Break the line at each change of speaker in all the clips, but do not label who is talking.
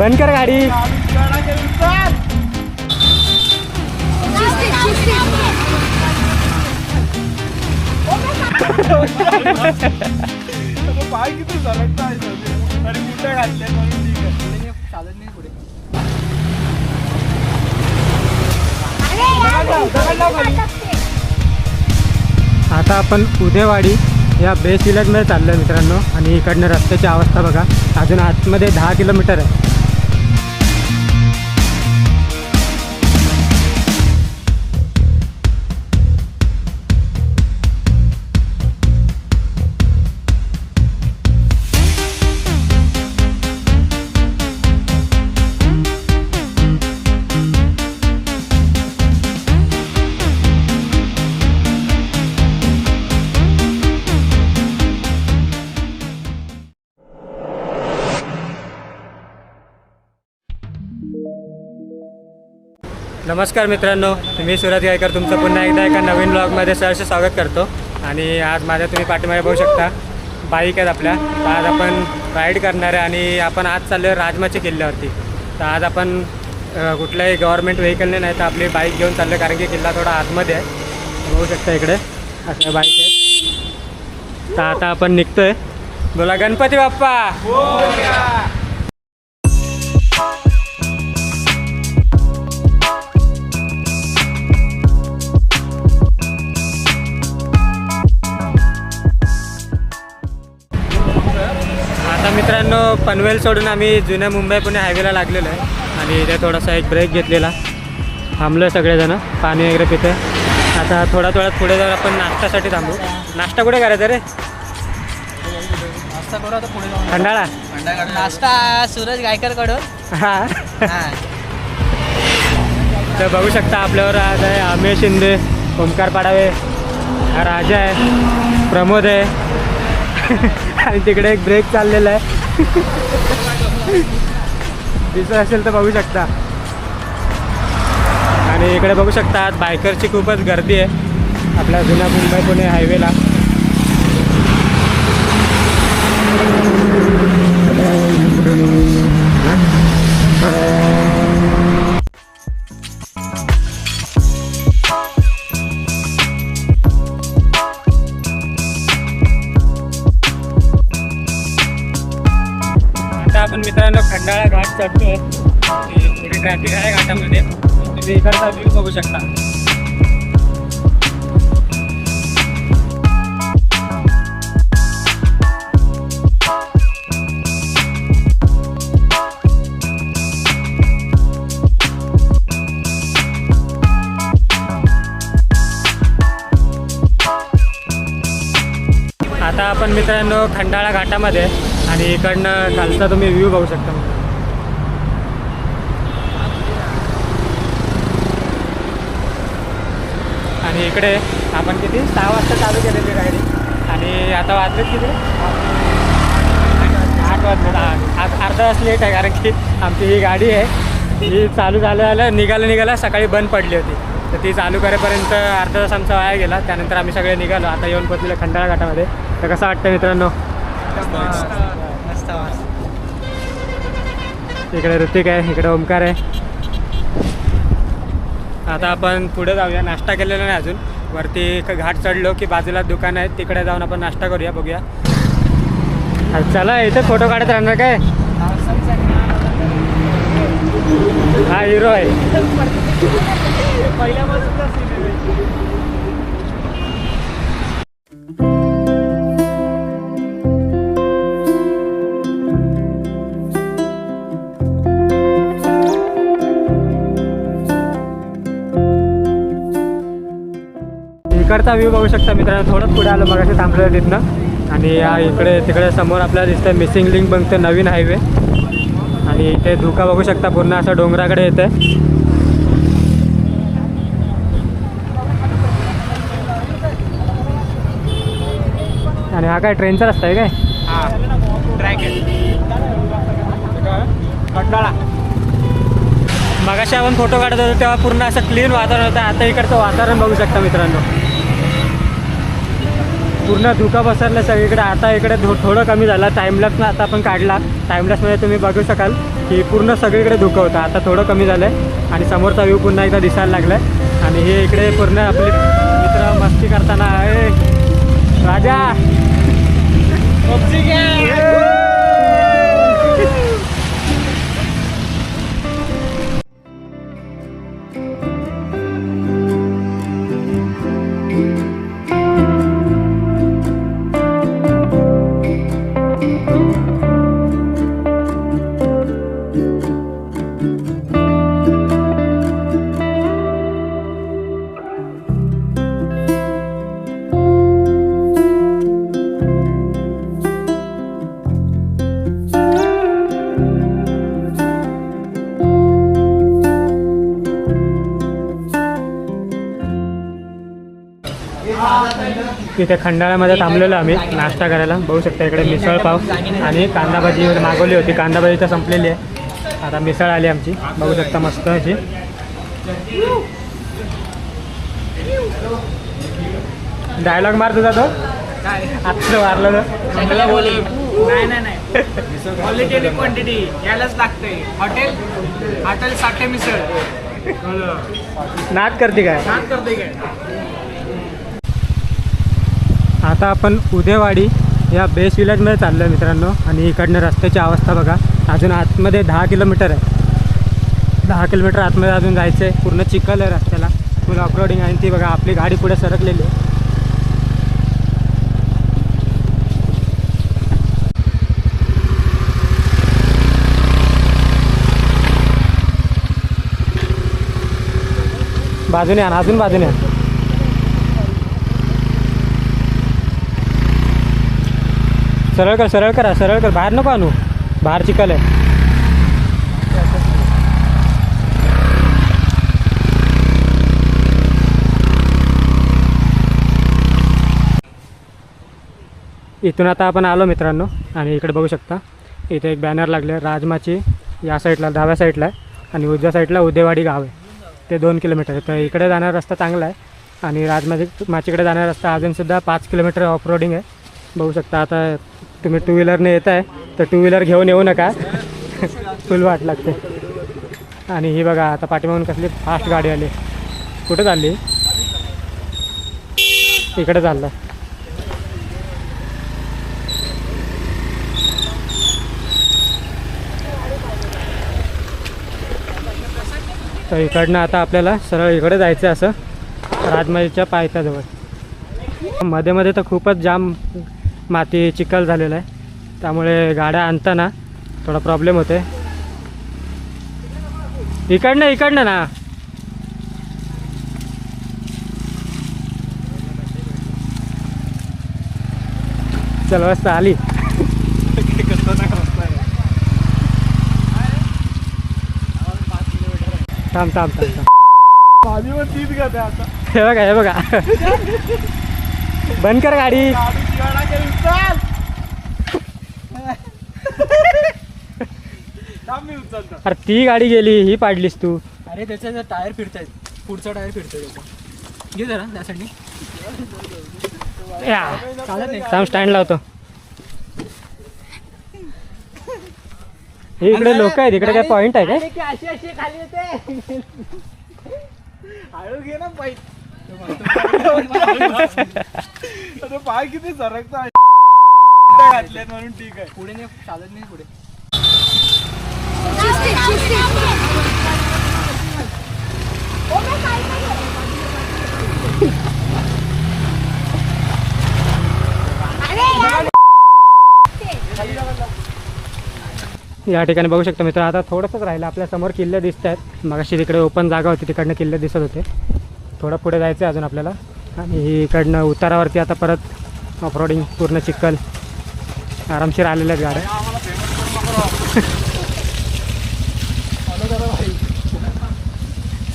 बंद कर गाडी.
पाय किती कुठे घातले म्हणून ठीक आहे चालत नाही पुढे
आता आपण उदेवाडी या बेस विलेजमध्ये चाललो आहे मित्रांनो. आणि इकडनं रस्त्याची अवस्था बघा. अजून आतमध्ये दहा किलोमीटर आहे. नमस्कार मित्रांनो मी सुरज गायकर तुमचं पुन्हा एकदा एका नवीन ब्लॉगमध्ये सहर्ष स्वागत करतो. आणि आज माझ्या तुम्ही पाठीमागे बघू शकता बाईक आहेत आपल्या. तर आज आपण राईड करणार आहे आणि आपण आज चाललो आहे राजमाच्या किल्ल्यावरती. तर आज आपण कुठल्याही गव्हर्मेंट व्हेकलने नाही तर आपली बाईक घेऊन चाललो कारण की किल्ला थोडा आतमध्ये आहे. बघू शकता इकडे असं बाईक आहे तर आता आपण निघतोय. बोला गणपती बाप्पा! मित्रांनो पनवेल सोडून आम्ही जुन्या मुंबई पुणे हायवेला लागलेलो आहे. आणि इथे थोडासा एक ब्रेक घेतलेला. थांबलो आहे सगळेजण पाणी वगैरे पिते आता थोडा थोडा पुढे जाऊन आपण नाश्त्यासाठी थांबू. नाश्ता कुठे करायचा रे? खंडाळा.
नाश्ता सूरज गायकरकडून
हा. तर बघू शकता आपल्यावर आज आहे अमेश शिंदे ओमकार पाडावे राजा आहे प्रमोद आहे. आणि तिकडे एक ब्रेक चाललेला आहे. दिसत असेल तर बघू शकता. आणि इकडे बघू शकता बायकरची खूपच गर्दी आहे. आपल्या जुन्या मुंबई पुणे हायवेला खंडाळा घाट चढतो पुढे ट्रॅफिक आहे घाटामध्ये. तुम्ही इकडचा व्ह्यू बघू शकता. आता आपण मित्रांनो खंडाळा घाटामध्ये आणि इकडनं खालचा तुम्ही व्ह्यू बघू शकता. आणि इकडे आपण किती? सहा वाजता चालू केलेली गाडी. आणि आता वाजलेत किती? आठ वाजले आज अर्धा तास लेट आहे कारण की आमची ही गाडी आहे. ही चालू झालं झालं निघालं निघाला सकाळी बंद पडली होती. तर ती चालू करेपर्यंत अर्धा तास आमचा वाया गेला. त्यानंतर आम्ही सगळे निघालो. आता येऊन पोचलेलं खंडाळा घाटामध्ये. तर कसं वाटतं मित्रांनो? इकडे ऋतिक आहे इकडे ओमकार आहे. आता आपण पुढे जाऊया. नाश्ता केलेला नाही अजून. वरती एक घाट चढलो की बाजूला दुकान आहे. तिकडे जाऊन आपण नाश्ता करूया बघूया. चला इथे फोटो काढत राहणार काय? हा हिरो आहे. इकडचा व्ह्यू बघू शकता मित्रांनो. थोडंच पुढे आलो मग थांबलो तिथनं. आणि या इकडे तिकडे समोर आपल्याला दिसतं मिसिंग लिंक बघतं नवीन हायवे आणि इथे धुका बघू शकता पूर्ण असं डोंगराकडे येतं आणि हा काय ट्रेनचा रस्ता आहे काय?
हा
मगाशी आपण फोटो काढत होतो तेव्हा पूर्ण असं क्लीन वातावरण होतं. आता इकडचं वातावरण बघू शकता मित्रांनो. पूर्ण धुका पसरलं सगळीकडे. आता इकडे थो थोडं कमी झालं. टाईमलॅप्सनं आता आपण काढला. टाईमलॅप्समध्ये तुम्ही बघू शकाल की पूर्ण सगळीकडे धुकं होतं. आता थोडं कमी झालं आहे आणि समोरचा व्ह्यू पुन्हा एकदा दिसायला लागला आहे आणि हे इकडे पूर्ण आपले मित्र मस्ती करताना ए राजा! इथे खंडाळ्यामध्ये थांबलेलो आम्ही. नाश्ता करायला. बघू शकता इकडे मिसळ पाव. आणि कांदा भाजी मागवली होती. कांदा भाजी तर संपलेली आहे. आता मिसळ आली आमची. बघू शकता मस्त अशी. डायलॉग मार तुझा तो. आत्ता मारलं
क्वालिटी क्वांटिटी यायलाच लागते हॉटेल? हॉटेल साठे मिसळ.
नाच करते काय?
छान करते काय?
आता आपण उदेवाडी या बेस्ट विलेजमध्ये चाललो आहे मित्रांनो. आणि इकडनं रस्त्याची अवस्था बघा. अजून आतमध्ये दहा किलोमीटर आहे. दहा किलोमीटर आतमध्ये अजून जायचं आहे पूर्ण चिखल आहे रस्त्याला. फुल ऑफरोडिंग आहे. ती बघा आपली गाडी पुढे सरकलेली आहे. बाजूने आण अजून बाजूने आण. सरळ कर सरळ करा सरळ कर. बाहेर नको आणू. बाहेर चिकल आहे. इथून आता आपण आलो मित्रांनो आणि इकडे बघू शकता. इथे एक बॅनर लागले राजमाची या साईडला डाव्या साईडला आहे. आणि उजव्या साईडला उदेवाडी गाव आहे. ते दोन किलोमीटर आहे. तर इकडे जाणारा रस्ता चांगला आहे. आणि राजमाची माचीकडे जाणारा रस्ता अजूनसुद्धा पाच किलोमीटर ऑफ रोडिंग आहे. बघू शकता आता तुम्ही टू व्हीलरने येत आहे तर टू व्हीलर घेऊन येऊ नका. फुल वाट लागते. आणि ही बघा आता पाठीमागून कसली फास्ट गाडी आली. कुठं चालली? इकडे चाललं. तर इकडनं आता आपल्याला सरळ इकडे जायचं आहे असं. राजमाईच्या पायथ्याजवळ. मध्ये मध्ये तर खूपच जाम माती चिखल झालेला आहे. त्यामुळे गाड्या आणताना थोडा प्रॉब्लेम होते इकडनं इकडनं ना. चल वाजता आली. थांब थांब थांब थांब. हे बघा हे बघा. बंद कर गाडी. अरे ती गाडी गेली ही पाडलीस तू.
अरे त्याचा टायर फिरतायत पुढचा टायर फिरतोय त्याचा. घे जरा त्यासाठी.
थांब स्टँड लावतो. हे इकडे लोक आहेत इकडे काय पॉइंट आहे काय?
अशी अशी खाली येते.
हळू घे ना अरे पाय किती सरकता म्हणून ठीक आहे.
पुढे नाही चालत नाही पुढे.
या ठिकाणी बघू शकतो मित्र आता थोडंसंच राहिलं. आपल्यासमोर किल्ले दिसत आहेत मगाशी तिकडे ओपन जागा होती तिकडनं किल्ले दिसत होते. थोडं पुढे जायचं आहे अजून आपल्याला. आणि इकडनं उतारावरती आता परत ऑफरोडिंग पूर्ण चिखल. आरामशीर आलेल्या आहेत गाड्या.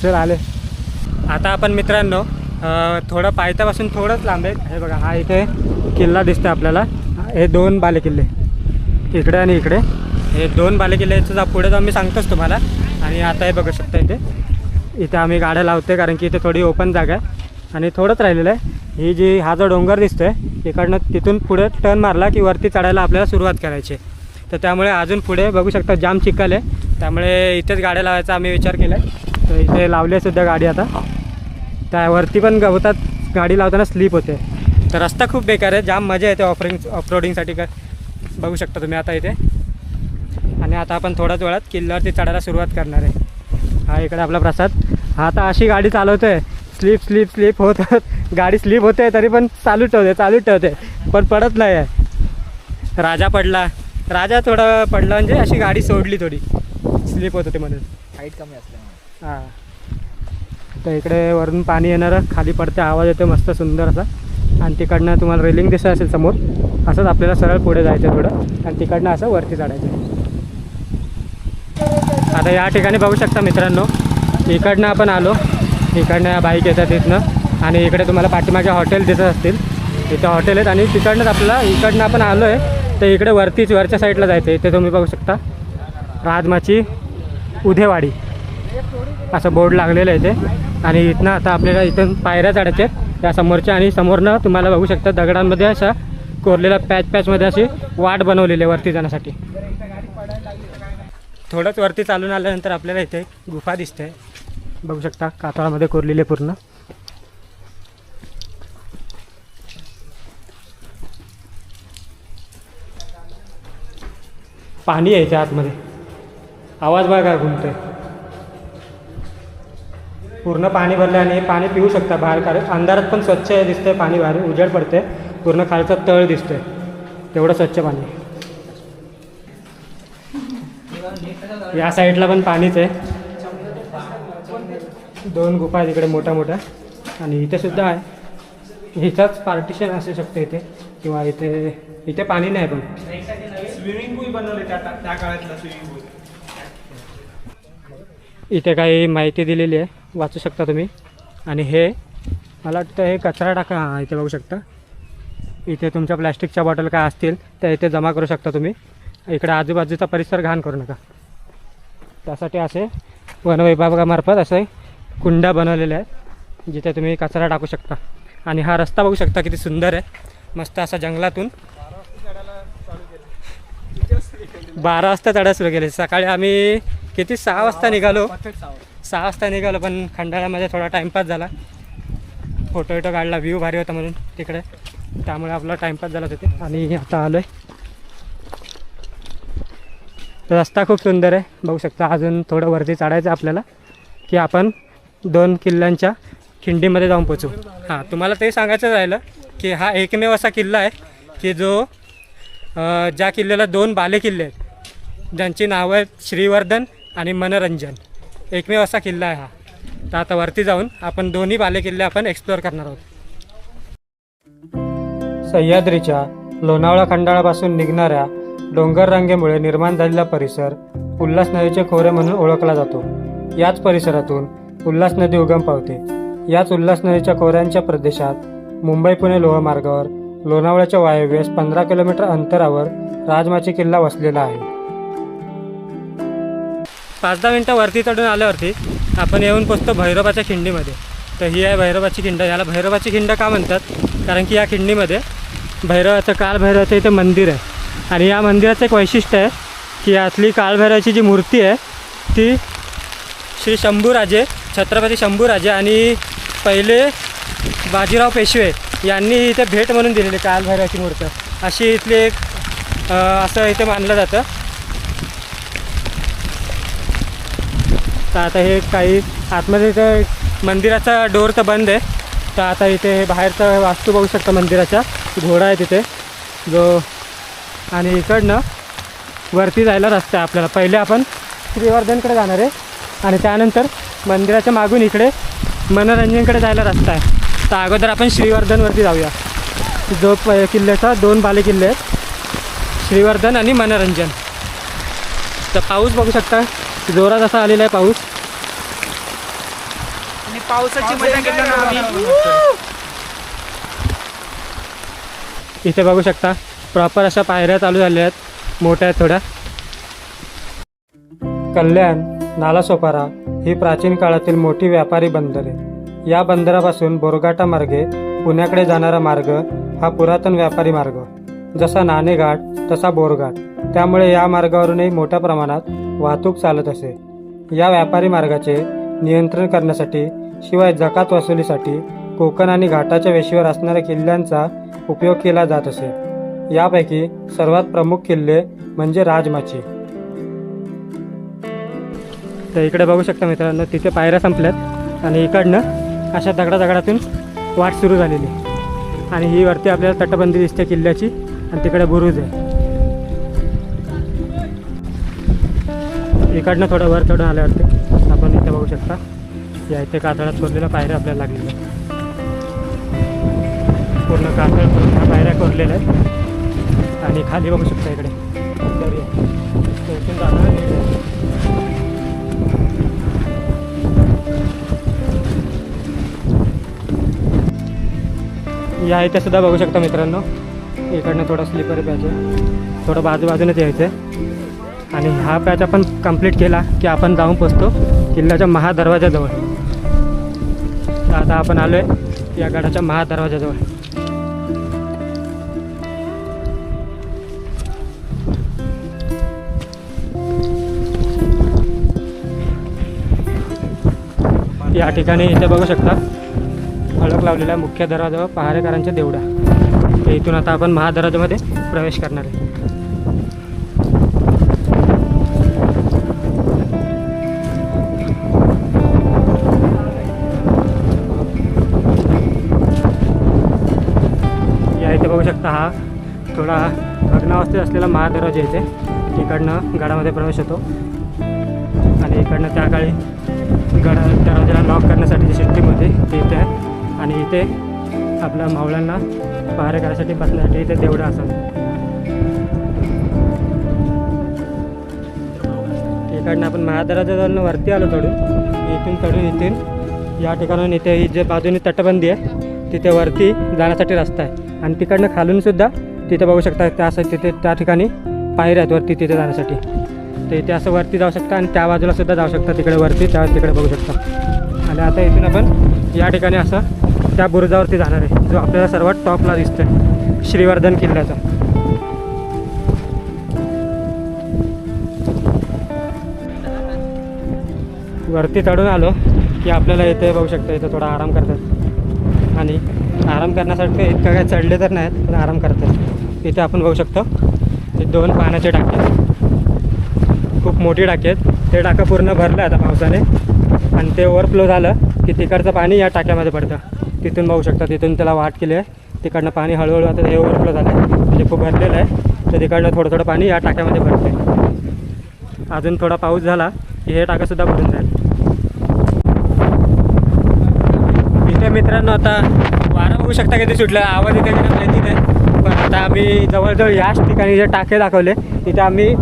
चल आले. आता आपण मित्रांनो थोडं पायथ्यापासून थोडंच लांब आहे. हे बघा हा इथे किल्ला दिसतो आपल्याला. हे दोन बाले किल्ले. इकडे आणि इकडे. हे दोन बाले पुढे जाऊन मी सांगतोच तुम्हाला. आणि आता हे बघू शकता इथे. इथं आम्ही गाड्या लावते कारण की इथे थोडी ओपन जागा आहे. आणि थोडंच राहिलेलं आहे. ही जी हा जो डोंगर दिसतोय इकडनं तिथून पुढे टर्न मारला की वरती चढायला आपल्याला सुरुवात करायची तर त्यामुळे अजून पुढे बघू शकता जाम चिखल आहे. त्यामुळे इथेच गाड्या लावायचा आम्ही विचार केला आहे तर इथे लावली सुद्धा गाडी आता. त्यावरती पण गवतात गाडी लावताना स्लीप होते. तर रस्ता खूप बेकार आहे. जाम मजा येते ऑफरिंग ऑफरोडिंगसाठी का? बघू शकता तुम्ही आता इथे. आणि आता आपण थोड्याच वेळात किल्ल्यावरती चढायला सुरुवात करणार आहे. हा इकडे आपला प्रसाद. हा आता अशी गाडी चालवतोय. स्लीप स्लीप स्लीप होत गाडी स्लीप होते तरी पण चालू ठेवते चालू ठेवते. पण पडत नाही आहे राजा पडला. राजा थोडा पडला म्हणजे अशी गाडी सोडली थोडी. स्लीप होत होते म्हणून.
हाईट कमी असल्यामुळे.
हां. तर इकडे वरून पाणी येणारं. खाली पडते आवाज येतो मस्त सुंदर असा. आणि तिकडनं तुम्हाला रेलिंग दिसत असेल समोर. असंच आपल्याला सरळ पुढे जायचं थोडं. आणि तिकडनं असं वरती चढायचं आता या ठिकाणी बघू शकता मित्रांनो इकडनं आपण आलो. इकडनं या बाईक येतात तिथनं. आणि इकडे तुम्हाला पाठीमागे हॉटेल दिसत असतील. इथे हॉटेल आहेत आणि तिकडनंच आपल्याला इकडनं आपण आलो आहे तर इकडे वरतीच वरच्या साईडला जायचं इथे तुम्ही बघू शकता. राजमाची उधेवाडी. असं बोर्ड लागलेलं आहे इथे. आणि इथनं आता आपल्याला इथून पायऱ्या चढायच्या त्या समोरच्या आणि समोरनं तुम्हाला बघू शकता दगडांमध्ये अशा कोरलेल्या पॅच पॅचमध्ये अशी वाट बनवलेली आहे वरती जाण्यासाठी. थोडंच वरती चालून आल्यानंतर आपल्याला इथे गुफा दिसते. बघू शकता कातळामध्ये कोरलेले पूर्ण. पाणी आहे त्या आतमध्ये. आवाज बघा काय घुमतोय पूर्ण पाणी भरलं आणि पाणी पिऊ शकता बाहेर कारण अंधारात पण स्वच्छ आहे दिसतंय पाणी बाहेर उजेड पडते पूर्ण खालचा तळ दिसतोय. तेवढं स्वच्छ पाणी आहे. या साईडला पण पाणीच आहे. दोन गुफा आहेत इकडे मोठ्या मोठ्या. आणि इथे सुद्धा आहे. इथंच पार्टिशन असू शकतं इथे. किंवा इथे इथे पाणी नाही पण.
स्विमिंग पूल बनवले त्या त्या काळातला स्विमिंग पूल
इथे काही माहिती दिलेली आहे. वाचू शकता तुम्ही. आणि हे मला वाटतं हे कचरा टाका. हां इथे बघू शकता. इथे तुमच्या प्लॅस्टिकच्या बॉटल काय असतील त्या इथे जमा करू शकता तुम्ही. इकडे आजूबाजूचा परिसर घाण करू नका. त्यासाठी असे वनविभागामार्फत असे कुंड्या बनवलेल्या आहेत जिथे तुम्ही कचरा टाकू शकता. आणि हा रस्ता बघू शकता किती सुंदर आहे. मस्त असा जंगलातून बारा वाजता चढायला सुरू केले. सकाळी आम्ही किती? सहा वाजता निघालो. सहा वाजता निघालो पण खंडाळ्यामध्ये थोडा टाईमपास झाला. फोटो विटो काढला व्ह्यू भारी होता म्हणून तिकडे. त्यामुळे आपला टाईमपास झाला तिथे. आणि आता आलो आहे रस्ता खूप सुंदर आहे. बघू शकता अजून थोडं वरती चढायचं आहे आपल्याला की आपण दोन किल्ल्यांच्या खिंडीमध्ये जाऊन पोचू हां तुम्हाला ते सांगायचं राहिलं की हा एकमेव असा किल्ला आहे की जो ज्या किल्ल्याला दोन बाले किल्ले आहेत. ज्यांची नावं आहेत श्रीवर्धन आणि मनोरंजन. एकमेव असा किल्ला आहे हा. तर आता वरती जाऊन आपण दोन्ही बाले किल्ले आपण एक्सप्लोअर करणार आहोत. सह्याद्रीच्या लोणावळा खंडाळापासून निघणाऱ्या डोंगर रांगेमुळे निर्माण झालेला परिसर उल्हास नदीचे खोरे म्हणून ओळखला जातो. याच परिसरातून उल्हास नदी उगम पावते. याच उल्हास नदीच्या खोऱ्यांच्या प्रदेशात मुंबई पुणे लोहमार्गावर लोणावळ्याच्या वायव्येस पंधरा किलोमीटर अंतरावर राजमाची किल्ला वसलेला आहे. पाच दहा मिनटं वरती चढून आल्यावरती आपण येऊन पोचतो भैरोबाच्या खिंडीमध्ये. तर ही आहे भैरोबाची खिंड. याला भैरोबाची खिंड का म्हणतात? कारण की या खिंडीमध्ये भैरवाचं काळभैरवाचं इथे मंदिर आहे. आणि या मंदिराचं एक वैशिष्ट्य आहे की यातली काळभैरवाची जी मूर्ती आहे ती श्री शंभूराजे छत्रपती शंभूराजे आणि पहिले बाजीराव पेशवे यांनी इथे भेट म्हणून दिलेली काळभैरवाची मूर्ती. अशी इथली एक असं इथे मानलं जातं. तर आता हे काही आतमध्ये इथं मंदिराचा डोर तर बंद आहे. तर आता इथे हे बाहेरचं वास्तू बघू शकता मंदिराचा घोडा आहे तिथे. जो आणि इकडनं वरती जायला रस्ता आहे आपल्याला. पहिले आपण श्रीवर्धनकडे जाणार आहे आणि त्यानंतर मंदिराच्या मागून इकडे मनोरंजनकडे जायला रस्ता आहे. तर अगोदर आपण श्रीवर्धनवरती जाऊया. जो प किल्ल्याचा दोन बाले किल्ले आहेत. श्रीवर्धन आणि मनोरंजन. तर पाऊस बघू शकता जोरात असा आलेला आहे पाऊस.
आणि पावसाची मजा
इथे बघू शकता प्रॉपर अशा पायऱ्या चालू झालेल्या आहेत मोठ्या आहेत थोड्या. कल्याण नालासोपारा ही प्राचीन काळातील मोठी व्यापारी बंदरे. या बंदरापासून बोरघाटा मार्गे पुण्याकडे जाणारा मार्ग हा पुरातन व्यापारी मार्ग. जसा नाणेघाट तसा बोरघाट. त्यामुळे या मार्गावरूनही मोठ्या प्रमाणात वाहतूक चालत असे. या व्यापारी मार्गाचे नियंत्रण करण्यासाठी शिवाय जकात वसुलीसाठी कोकण आणि घाटाच्या वेशीवर असणाऱ्या किल्ल्यांचा उपयोग केला जात असे. यापैकी सर्वात प्रमुख किल्ले म्हणजे राजमाची. तर इकडे बघू शकता मित्रांनो तिथे पायऱ्या संपल्यात आणि इकडनं अशा दगडा दगडातून वाट सुरू झालेली. आणि ही वरती आपल्याला तटबंदी दिसते किल्ल्याची आणि तिकडे बुरुज आहे. इकडनं थोडं वर चढून आल्यावरती आपण इथे बघू शकता या इथे कातळात कोरलेल्या पायऱ्या आपल्याला लागलेल्या आहेत. पूर्ण कातळ ह्या पायऱ्या कोरलेल्या आहेत. आणि खाली बघू शकता इकडे. या इथे सुद्धा बघू शकता मित्रांनो. इकडनं थोडं स्लिपर पॅच आहे. थोडं बाजू बाजूनच यायचं आहे. आणि हा पॅच आपण कंप्लीट केला की आपण जाऊन पोचतो किल्ल्याच्या महादरवाजाजवळ. आता आपण आलो आहे या गडाच्या महादरवाजाजवळ. या ठिकाणी इथे बघू शकता फलक लावलेला मुख्य दरवाजावर पहारेकरांच्या देवडा. तर इथून आता आपण महादरवाजामध्ये प्रवेश करणार आहे. या इथे बघू शकता हा थोडा भग्नावस्थेत असलेला महादरवाजा इथे. इकडनं गडामध्ये प्रवेश होतो. आणि इकडनं त्या काळी गडा दरवाजाला लॉक करण्यासाठी जी सिस्टीम होती इथे आहे. आणि इथे आपल्या मावळ्यांना पहारे करायसाठी बसण्यासाठी इथे तेवढं असं इकडनं आपण महादराजाजवळून वरती आलो चढून इथून चढून इथून. या ठिकाणून इथे ही जे बाजूने तटबंदी आहे तिथे वरती जाण्यासाठी रस्ता आहे. आणि तिकडनं खालूनसुद्धा तिथे बघू शकता त्या असं तिथे त्या ठिकाणी पायऱ्या आहेत वरती तिथे जाण्यासाठी. तर इथे असं वरती जाऊ शकता आणि त्या बाजूला सुद्धा जाऊ शकता. तिकडे वरती त्या तिकडे बघू शकता. आणि आता इथून आपण या ठिकाणी असं त्या बुरुजावरती जाणार आहे. जो आपल्याला सर्वात टॉपला दिसतोय. श्रीवर्धन किल्ल्याचा. वरती चढून आलो की आपल्याला इथे बघू शकता इथं थोडा आराम करतात. आणि आराम करण्यासाठी इतकं काय चढले तर नाहीत पण आराम करतात. इथे आपण बघू शकतो हे दोन पाण्याचे टाके. आहेत. मोठी टाकी आहेत. ते टाकं पूर्ण भरलं आता पावसाने. आणि ते ओव्हरफ्लो झालं की तिकडचं पाणी या टाक्यामध्ये पडतं. तिथून बघू शकता तिथून त्याला वाट केली आहे. तिकडनं पाणी हळूहळू आता हे ओव्हरफ्लो झालं आहे. म्हणजे खूप भरलेलं आहे. तर तिकडनं थोडं थोडं पाणी या टाक्यामध्ये भरते अजून थोडा पाऊस झाला की हे टाकंसुद्धा भरून जाईल. इथे मित्रांनो आता वारं बघू शकता किती सुटलं. आवाज इथे माहिती नाही पण आता आम्ही जवळजवळ याच ठिकाणी जे टाके दाखवले तिथे आम्ही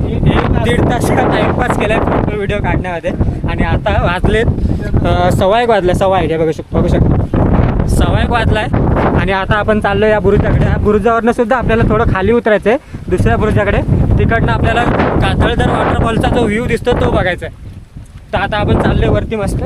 दीड तास टाईमपास केला आहे फोटो व्हिडिओ काढण्यामध्ये. आणि आता वाजलेत अं, सव्वा एक सव्वा एक हे बघू शक बघू शकतो. सव्वा एक वाजला आहे आणि आता आपण चाललो या बुरुजाकडे. या बुरुजावरनं सुद्धा आपल्याला थोडं खाली उतरायचं आहे दुसऱ्या बुरुजाकडे. तिकडनं आपल्याला कातळदर वॉटरफॉलचा जो व्ह्यू दिसतो तो बघायचा आहे तर आता आपण चाललो वरती मस्त.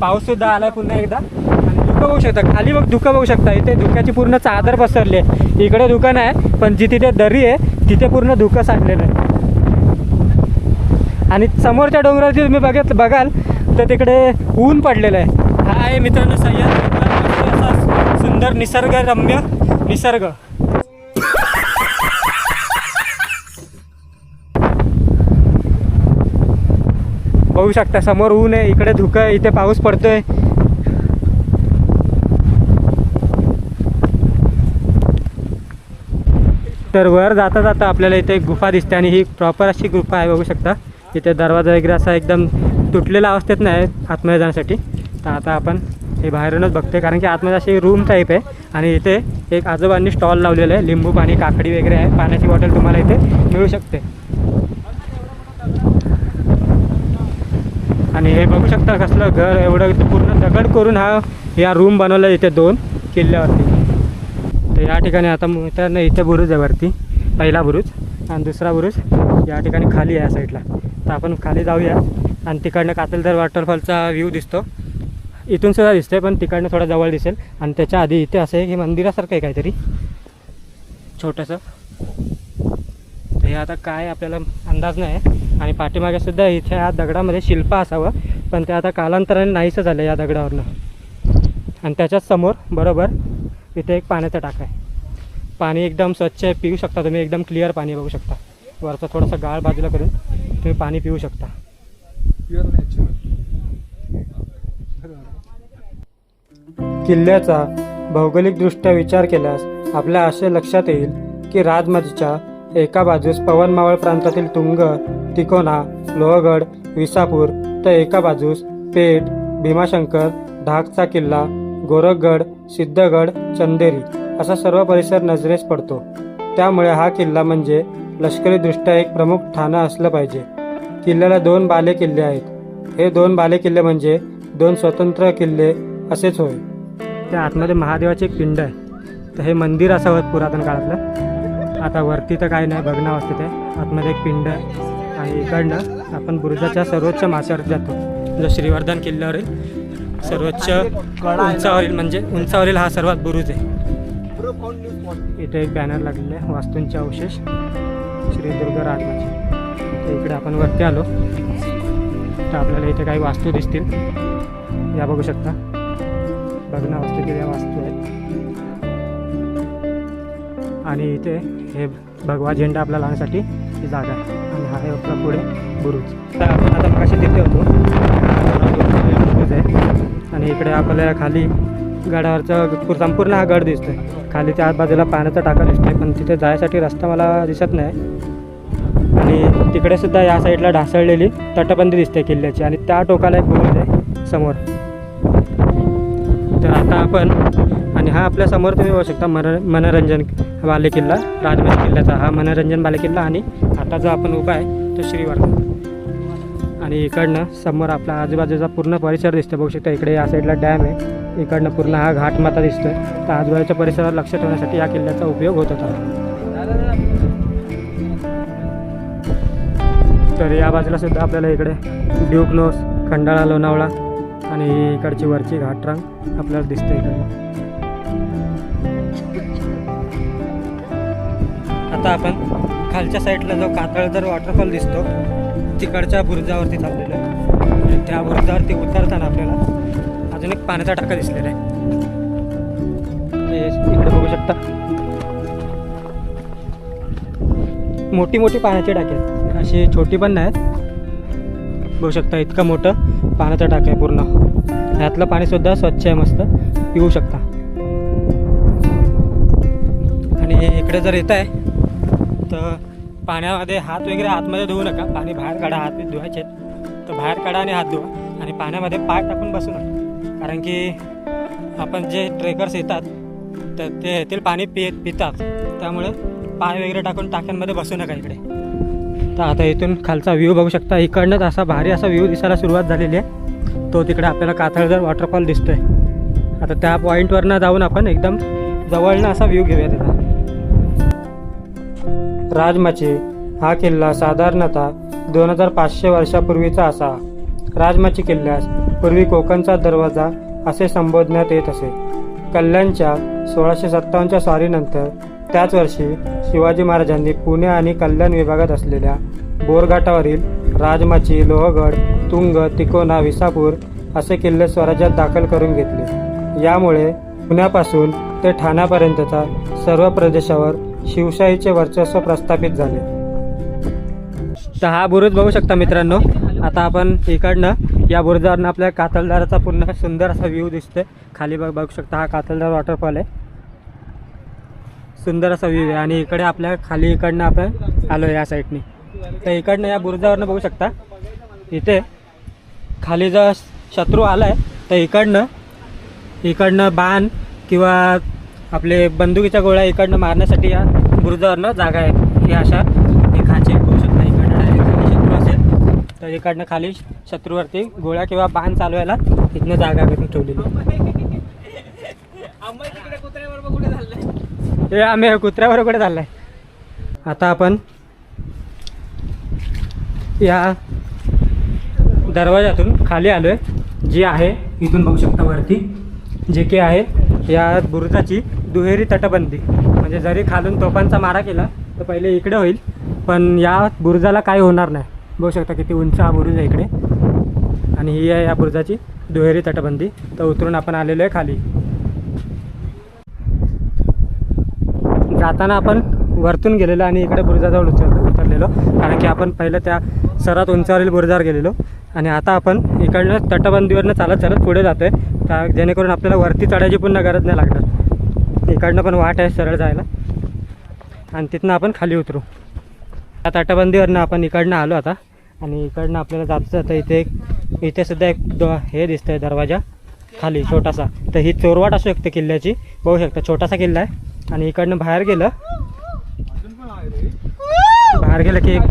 पाऊससुद्धा आला आहे पुन्हा एकदा. धुकं बघू शकता खाली बघ धुकं बघू शकता. इथे धुक्याची पूर्ण चादर पसरली आहे. इकडे दुकान आहे पण जी तिथे दरी आहे तिथे पूर्ण धुकं साठलेलं आहे. आणि समोरच्या डोंगरावरती तुम्ही बघत बघाल तर तिकडे ऊन पडलेलं आहे. हा आहे मित्रांनो सह्याद्री. असा सुंदर निसर्गरम्य निसर्ग. बघू शकता समोर ऊन आहे इकडे धुकं आहे इथे पाऊस पडतोय. तर वर जाता जाता आपल्याला इथे एक गुफा दिसते आणि ही प्रॉपर अशी गुफा आहे बघू शकता. इथे दरवाजा वगैरे असा एकदम तुटलेला अवस्थेत नाही आतमध्ये जाण्यासाठी. तर आता आपण हे बाहेरूनच बघते कारण की आतमध्ये अशी रूम टाईप आहे. आणि इथे एक आजोबांनी स्टॉल लावलेलं आहे लिंबू पाणी काकडी वगैरे आहे. पाण्याची बॉटल तुम्हाला इथे मिळू शकते. आणि हे बघू शकता कसलं घर एवढं पूर्ण दगड करून हा या रूम बनवला इथे दोन किल्ल्यावरती. तर या ठिकाणी आता मित्रांनो इथे बुरुज आहे वरती. पहिला बुरुज आणि दुसरा बुरुज या ठिकाणी खाली आहे या साईडला तर आपण खाली जाऊया आणि तिकडनं कातलदर वॉटरफॉलचा व्ह्यू दिसतो. इथून सुद्धा दिसतोय पण तिकडनं थोडं जवळ दिसेल. आणि त्याच्या आधी इथे असं आहे की मंदिरासारखं आहे काहीतरी. छोटंसं. तर हे आता काय आपल्याला अंदाज नाही. आहे आणि पाठीमागे सुद्धा इथे या दगडामध्ये शिल्प असावं. पण ते आता कालांतराने नाहीसं झालं या दगडावरनं. आणि त्याच्याच समोर बरोबर इथे एक पाण्याचा टाका आहे. पाणी एकदम स्वच्छ आहे पिऊ शकता तुम्ही. एकदम क्लिअर पाणी बघू शकता. वरचं थोडंसं गाळ बाजूला करून तुम्ही पाणी पिऊ शकता. किल्ल्याचा भौगोलिकदृष्ट्या विचार केल्यास आपल्या असे लक्षात येईल की राजमाजीच्या एका बाजूस पवनमावळ प्रांतातील तुंग तिकोना लोहगड विसापूर तर एका बाजूस पेठ भीमाशंकर ढाकचा किल्ला गोरखगड सिद्धगड चंदेरी असा सर्व परिसर नजरेस पडतो. त्यामुळे हा किल्ला म्हणजे लष्करीदृष्ट्या एक प्रमुख ठाणं असलं पाहिजे. किल्ल्याला दोन बाले किल्ले आहेत. हे दोन बाले किल्ले म्हणजे दोन स्वतंत्र किल्ले असेच होय. त्या आतमध्ये महादेवाचे एक पिंड आहे. तर हे मंदिर असावं पुरातन काळातलं. आता वरती तर काही नाही बघणं असते ते. आतमध्ये एक पिंड आहे आणि इकडनं आपण बुरुजाच्या सर्वोच्च माथ्यावर जातो. जो श्रीवर्धन किल्ल्यावरील सर्वोच्च उंचावरील म्हणजे उंचावरील हा सर्वात बुरुज आहे. इथे एक बॅनर लागलेला आहे वास्तूंचे अवशेष श्री दुर्गा राजमाची इकडे आपण वरती आलो. तर आपल्याला इथे काही वास्तू दिसतील. या बघू शकता. भग्न वास्तू किंवा वास्तू आहेत. आणि इथे हे भगवा झेंडा आपल्या लावण्यासाठी ही जागा आहे. आणि हा आहे आपला पुढे बुरुज. तर आपण आता मगाशी तिथे होतो. आणि इकडे आपल्याला खाली गडावरचा संपूर्ण हा गड दिसतोय. खाली त्या बाजूला पाण्याचा टाका दिसतोय पण तिथे जायसाठी रस्ता मला दिसत नाही. आणि तिकडे सुद्धा या साईडला ढासळलेली तटबंदी दिसते किल्ल्याची आणि त्या टोकाला एक बुरुज आहे समोर. तर आता आपण आणि हा आपल्यासमोर तुम्ही बघू शकता मन मनोरंजन बालेकिल्ला राजमहल किल्ल्याचा हा मनोरंजन बालेकिल्ला आणि आता जो आपण उभा आहे तो श्रीवर्धन. आणि इकडनं समोर आपला आजूबाजूचा पूर्ण परिसर दिसतो बघू शकता इकडे या साईडला डॅम आहे. इकडनं पूर्ण हा घाटमाता दिसतोय. तर आजूबाजूच्या परिसरावर लक्ष ठेवण्यासाठी या किल्ल्याचा उपयोग होत होता. तर या बाजूला सुद्धा आपल्याला इकडे ड्यूक लोस खंडाळा लोणावळा आणि इकडची वरची घाटरांग आपल्याला दिसते इकडे आता आपण खालच्या साईडला जो कातळदर वॉटरफॉल दिसतो तिकडच्या बुरुजावरती चाललेलो आहे. आणि त्या बुरुजावरती उतरताना आपल्याला अजून एक पाण्याचा टाका दिसलेला आहे. इकडे बघू शकता. मोठी मोठी पाण्याची टाके आहेत. अशी छोटी पण नाही बघू शकता इतकं मोठं पाण्याचं टाक आहे पूर्ण. ह्यातलं पाणीसुद्धा स्वच्छ आहे मस्त. पिऊ शकता. आणि इकडे जर येत आहे तर पाण्यामध्ये हात वगैरे आतमध्ये धुवू नका. पाणी बाहेर काढा हात धुवायचे. तर बाहेर काढा आणि हात धुवा आणि पाण्यामध्ये पाय टाकून बसू नका. कारण की आपण जे ट्रेकर्स येतात तर ते येथील पाणी पि पितात. त्यामुळे पाय वगैरे टाकून टाक्यांमध्ये बसू नका इकडे. तर आता इथून खालचा व्ह्यू बघू शकता. इकडनंच असा भारी असा व्ह्यू दिसायला सुरुवात झालेली आहे. तो तिकडे आपल्याला काथळदर वॉटरफॉल दिसतोय. आता त्या पॉईंटवरनं जाऊन आपण एकदम जवळनं असा व्ह्यू घेऊया त्याचा राजमाची हा किल्ला साधारणतः दोन हजार पाचशे वर्षापूर्वीचा असा. राजमाची किल्ल्यास पूर्वी कोकणचा दरवाजा असे संबोधण्यात येत असे. कल्याणच्या सोळाशे सत्तावन्नच्या स्वारीनंतर त्याच वर्षी शिवाजी महाराजांनी पुणे आणि कल्याण विभागात असलेल्या बोरघाटावरील राजमाची लोहगड तुंग तिकोना विसापूर असे किल्ले स्वराज्यात दाखल करून घेतले. यामुळे पुण्यापासून ते ठाण्यापर्यंतचा सर्व प्रदेशावर शिवशाहीचे वर्चस्व प्रस्थापित झाले. तर हा बुरुज बघू शकता मित्रांनो. आता आपण इकडनं या बुरुजावरनं आपल्या कातलदाराचा पूर्ण सुंदर असा व्ह्यू दिसतोय. खाली बघ बघू शकता हा कातलदार वॉटरफॉल आहे. सुंदर असा व्ह्यू आहे. आणि इकडे आपल्या खाली इकडनं आपण आलो या साईडने तर इकडनं या बुरुजावरनं बघू शकता. इथे खाली जर शत्रू आला आहे तर इकडनं इकडनं बाण किंवा आपले बंदुकीच्या गोळ्या इकडनं मारण्यासाठी या बुरुजावरनं जागा आहे. हे अशा हे खाचे बघू शकता इकडनं खाली शत्रू असेल तर इकडनं खाली शत्रूवरती गोळ्या किंवा बाण चालवायला इथनं जागा करून ठेवलेली हे आम्ही कुत्र्यावर कुठे चाललाय आता आपण या दरवाजातून खाली आलो आहे जी आहे इथून बघू शकता वरती. जे की आहे या बुरुजाची दुहेरी तटबंदी. म्हणजे जरी खालून तोफांचा मारा केला तर पहिले इकडे होईल. पण या बुरुजाला काही होणार नाही. बघू शकता किती उंच हा बुरुज आहे इकडे. आणि ही आहे या बुरुजाची दुहेरी तटबंदी. तर उतरून आपण आलेलो आहे खाली. जाताना आपण वरतून गेलेलो आणि इकडे बुरुजाजवळ उतर उतरलेलो. कारण की आपण पहिलं त्या सर्वात उंचावरील बुरुजावर गेलेलो. आणि आता आपण इकडनं तटबंदीवरनं चालत चालत पुढे जातो आहे जेणेकरून आपल्याला वरती चढायची पुन्हा गरज नाही लागणार. इकडनं पण वाट आहे सरळ जायला. आणि तिथनं आपण खाली उतरू. त्या तटबंदीवरनं आपण इकडनं आलो आता. आणि इकडनं आपल्याला जातं जातं इथे एक इथे सुद्धा एक द हे दिसतं आहे दरवाजा खाली छोटासा. तर ही चोरवाट असू शकते किल्ल्याची. बघू शकता छोटासा किल्ला आहे. आणि इकडनं बाहेर गेलं बाहेर गेलं की एक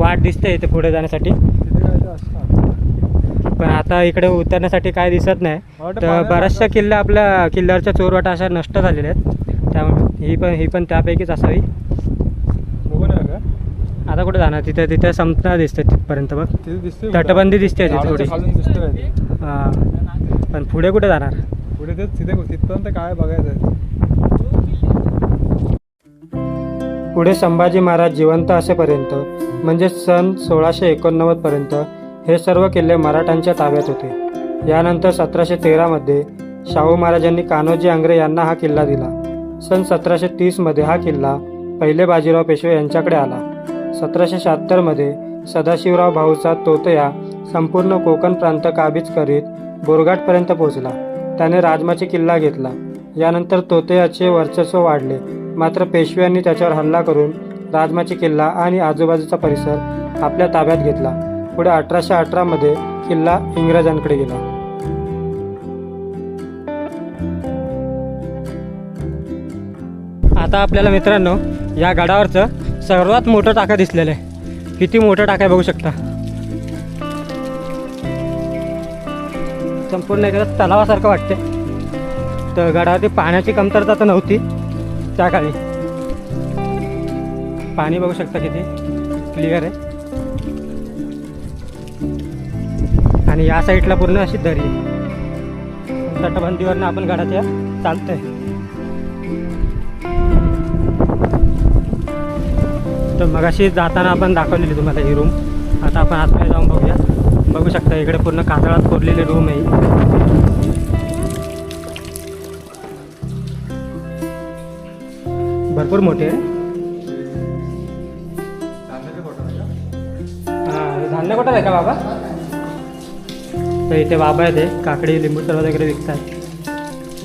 वाट दिसते इथे पुढे जाण्यासाठी
तिथे काय ते असणार
पण आता इकडे उतरण्यासाठी काय दिसत नाही. तर बऱ्याचशा किल्ल्या आपल्या किल्ल्यावरच्या चोरवाटा अशा नष्ट झालेल्या आहेत. त्यामुळे ही पण ही पण त्यापैकीच असावी. आता कुठे जाणार? तिथे तिथे संपणार दिसते तिथपर्यंत बघ. तटबंदी दिसते थोडी. हां. पण पुढे कुठे जाणार?
पुढे तेच तिथे तिथपर्यंत काय बघायचं
पुढे संभाजी महाराज जिवंत असेपर्यंत म्हणजे सन सोळाशे एकोणनव्वदपर्यंत हे सर्व किल्ले मराठ्यांच्या ताब्यात होते. यानंतर सतराशे तेरामध्ये शाहू महाराजांनी कान्होजी आंग्रे यांना हा किल्ला दिला. सन सतराशे तीसमध्ये हा किल्ला पहिले बाजीराव पेशवे यांच्याकडे आला. सतराशे शहात्तरमध्ये सदाशिवराव भाऊचा तोतया संपूर्ण कोकण प्रांत काबीज करीत बोरघाटपर्यंत पोहोचला. त्याने राजमाची किल्ला घेतला. यानंतर तोतयाचे वर्चस्व वाढले. मात्र पेशव्यांनी त्याच्यावर हल्ला करून राजमाची किल्ला आणि आजूबाजूचा परिसर आपल्या ताब्यात घेतला. पुढे अठराशे अठरामध्ये किल्ला इंग्रजांकडे गेला. आता आपल्याला मित्रांनो या गडावरचं सर्वात मोठं टाका दिसलेलं आहे. किती मोठं टाका बघू शकता. संपूर्ण एखादा तलावासारखं वाटते तर गडावरती पाण्याची कमतरता तर नव्हती त्या काळी. पाणी बघू शकता किती क्लिअर आहे. आणि या साईडला पूर्ण अशी दरी. आहे तटबंदीवरनं आपण गडाच्या चालतोय. तर मगाशी जाताना आपण दाखवलेली तुम्हाला ही रूम आता आपण आतमध्ये जाऊन बघूया. बघू शकता इकडे पूर्ण कातळात कोरलेली रूम आहे. भरपूर मोठी आहे. हां धान्य कुठं आहे का बाबा? तर इथे बाबा आहेत हे, काकडी लिंबू सरबत वगैरे विकतात.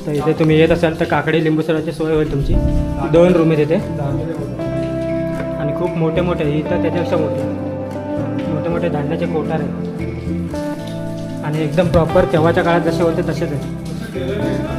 तर इथे तुम्ही येत असाल तर काकडी लिंबू सरबतची सोय होईल तुमची. दोन रूम आहेत इथे. आणि खूप मोठे मोठे इथं त्याच्यापेक्षा मोठे. मोठे मोठे धान्याचे कोठार आहेत. आणि एकदम प्रॉपर तेव्हाच्या काळात जसे होते तसेच आहेत.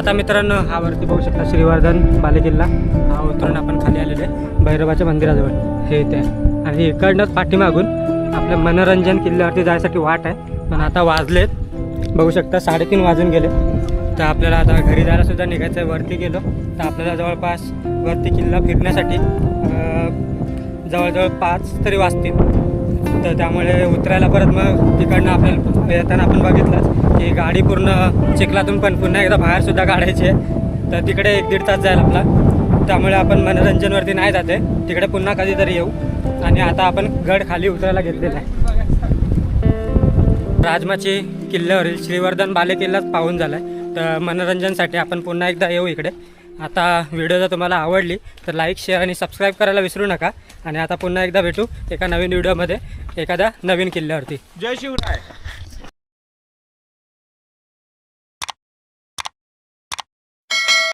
आता मित्रांनो हा वरती बघू शकता श्रीवर्धन बालेकिल्ला. हा उतरून आपण खाली आलेलो आहे. भैरवाच्या मंदिराजवळ. हे इथे आहे. आणि इकडनंच पाठीमागून आपल्या मनोरंजन किल्ल्यावरती जायसाठी वाट आहे. पण आता वाजलेत. बघू शकता साडेतीन वाजून गेले. तर आपल्याला आता घरी जायला सुद्धा निघायचं आहे. वरती गेलो. तर आपल्याला जवळपास वरती किल्ला फिरण्यासाठी जवळजवळ पाच तरी वाजतील. तर त्यामुळे उतरायला परत मग तिकडनं आपल्याला येताना आपण बघितलंच. की गाडी पूर्ण चिखलातून पण पुन्हा एकदा बाहेर सुद्धा काढायची आहे. तर तिकडे एक दीड तास जाईल आपला. त्यामुळे आपण मनोरंजनवरती नाही जाते. तिकडे पुन्हा कधीतरी येऊ. आणि आता आपण गड खाली उतरायला घेतलेला आहे. राजमाची किल्ल्यावरील श्रीवर्धन बाले किल्लाच पाहून झाला आहे तर मनोरंजनसाठी आपण पुन्हा एकदा येऊ इकडे. आता व्हिडिओ जर तुम्हाला आवडली तर लाईक शेअर आणि सबस्क्राईब करायला विसरू नका. आणि आता पुन्हा एकदा भेटू एका नवीन व्हिडिओमध्ये एखाद्या नवीन किल्ल्यावरती.
जय शिवराय.